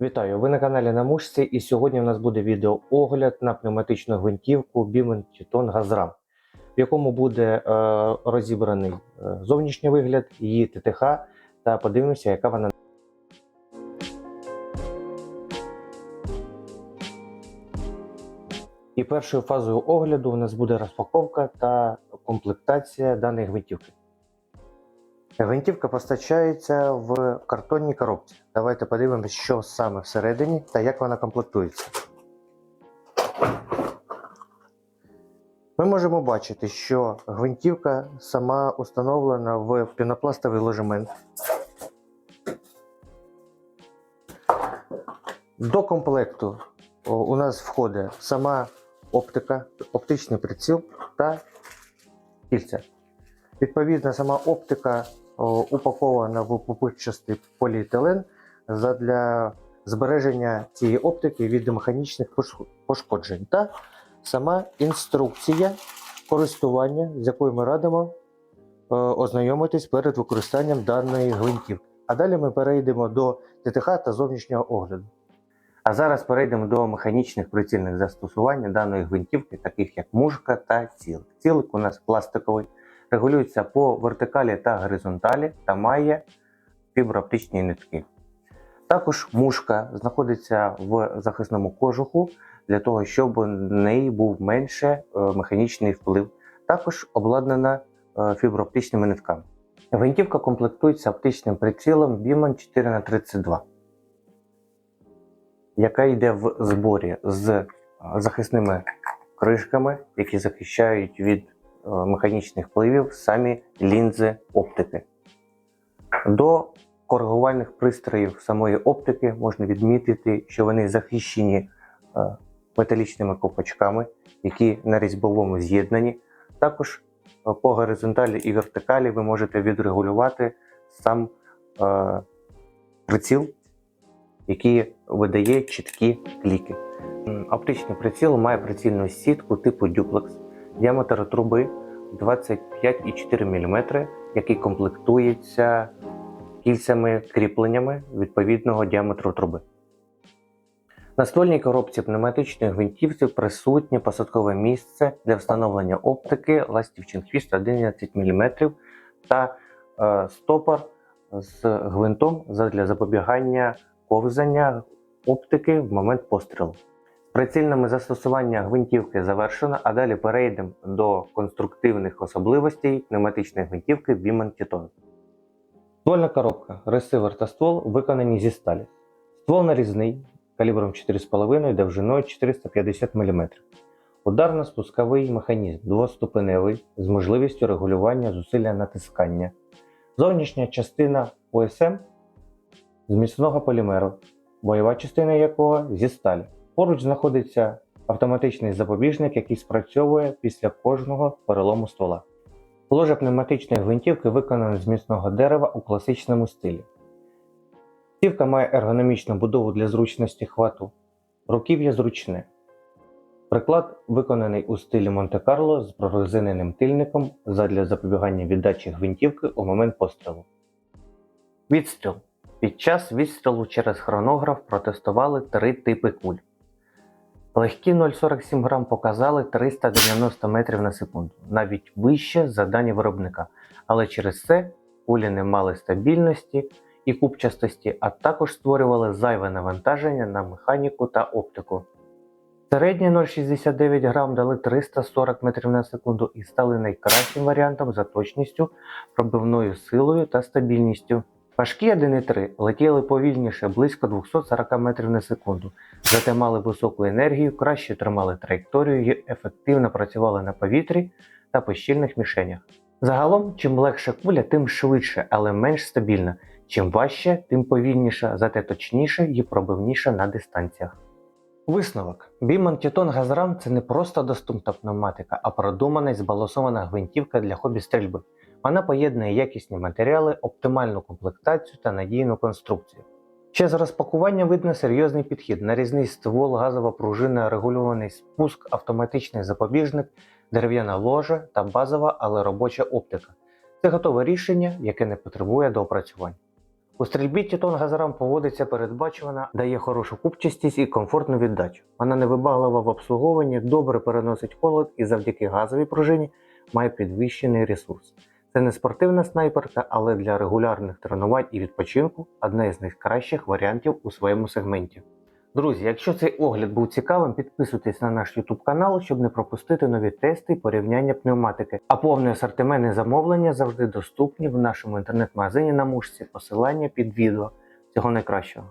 Вітаю! Ви на каналі на мушці, і сьогодні у нас буде відеоогляд на пневматичну гвинтівку Biemen Titon Gazram, в якому буде е, розібраний е, зовнішній вигляд, її ТТХ, та подивимося, яка вона. І першою фазою огляду у нас буде розпаковка та комплектація даної гвинтівки. Гвинтівка постачається в картонній коробці. Давайте подивимося, що саме всередині та як вона комплектується. Ми можемо бачити, що гвинтівка сама установлена в пінопластовий ложемент. До комплекту у нас входить сама оптика, оптичний приціл та кільця. Відповідно, сама оптика упакована в пупирчастий поліетилен для збереження цієї оптики від механічних пошкоджень та сама інструкція користування, з якою ми радимо е, ознайомитись перед використанням даної гвинтівки. А далі ми перейдемо до ТТХ та зовнішнього огляду. А зараз перейдемо до механічних прицільних застосувань даної гвинтівки, таких як мушка та цілик. Цілик у нас пластиковий, регулюється по вертикалі та горизонталі та має фіброоптичні нитки. Також мушка знаходиться в захисному кожуху для того, щоб в неї був менше е, механічний вплив. Також обладнана е, фіброоптичними нитками. Гвинтівка комплектується оптичним прицілом Bieman 4х32, яка йде в зборі з е, захисними кришками, які захищають від механічних впливів самі лінзи оптики. До коригувальних пристроїв самої оптики можна відмітити, що вони захищені е, металічними ковпачками, які на різьбовому з'єднані. Також е, по горизонталі і вертикалі ви можете відрегулювати сам е, приціл, який видає чіткі кліки. Оптичний приціл має прицільну сітку типу Duplex, діаметр труби 25,4 мм, який комплектується кільцями кріпленнями відповідного діаметру труби. На ствольній коробці пневматичної гвинтівці присутнє посадкове місце для встановлення оптики, ластівчин хвіст 11 мм та е, стопор з гвинтом для запобігання ковзання оптики в момент пострілу. Прицільними застосування гвинтівки завершено, а далі перейдемо до конструктивних особливостей пневматичної гвинтівки Bieman Titon. Ствольна коробка, ресивер та ствол виконані зі сталі. Ствол нарізний калібром 4,5 довжиною 450 мм. Ударно-спусковий механізм двоступеневий з можливістю регулювання зусилля натискання. Зовнішня частина ОСМ з міцного полімеру, бойова частина якого зі сталі. Поруч знаходиться автоматичний запобіжник, який спрацьовує після кожного перелому ствола. Ложа пневматичної гвинтівки виконана з міцного дерева у класичному стилі. Цівка має ергономічну будову для зручності хвату. Руків'я зручне. Приклад виконаний у стилі Монте-Карло з прорезиненим тильником задля запобігання віддачі гвинтівки у момент пострілу. Відстріл. Під час відстрілу через хронограф протестували три типи куль. Легкі 0,47 грам показали 390 метрів на секунду, навіть вище за дані виробника, але через це кулі не мали стабільності і купчастості, а також створювали зайве навантаження на механіку та оптику. Середні 0,69 грам дали 340 метрів на секунду і стали найкращим варіантом за точністю, пробивною силою та стабільністю. Важкі 1,3 летіли повільніше близько 240 метрів на секунду, зате мали високу енергію, краще тримали траєкторію і ефективно працювали на повітрі та по щільних мішенях. Загалом, чим легша куля, тим швидше, але менш стабільна. Чим важче, тим повільніша, зате точніше і пробивніша на дистанціях. Висновок: Біман Тітон Газрам це не просто доступна пневматика, а продумана і збалансована гвинтівка для хобі стрільби. Вона поєднує якісні матеріали, оптимальну комплектацію та надійну конструкцію. Ще з розпакування видно серйозний підхід: нарізний ствол, газова пружина, регульований спуск, автоматичний запобіжник, дерев'яна ложа та базова, але робоча оптика. Це готове рішення, яке не потребує доопрацювань. У стрільбі Тітон Газарам поводиться передбачувано, дає хорошу купчастість і комфортну віддачу. Вона невибаглива в обслуговуванні, добре переносить холод і завдяки газовій пружині має підвищений ресурс. Це не спортивна снайперка, але для регулярних тренувань і відпочинку одна із найкращих варіантів у своєму сегменті. Друзі, якщо цей огляд був цікавим, підписуйтесь на наш YouTube канал, щоб не пропустити нові тести і порівняння пневматики. А повний асортимент і замовлення завжди доступні в нашому інтернет-магазині на мушці. Посилання під відео. Всього найкращого.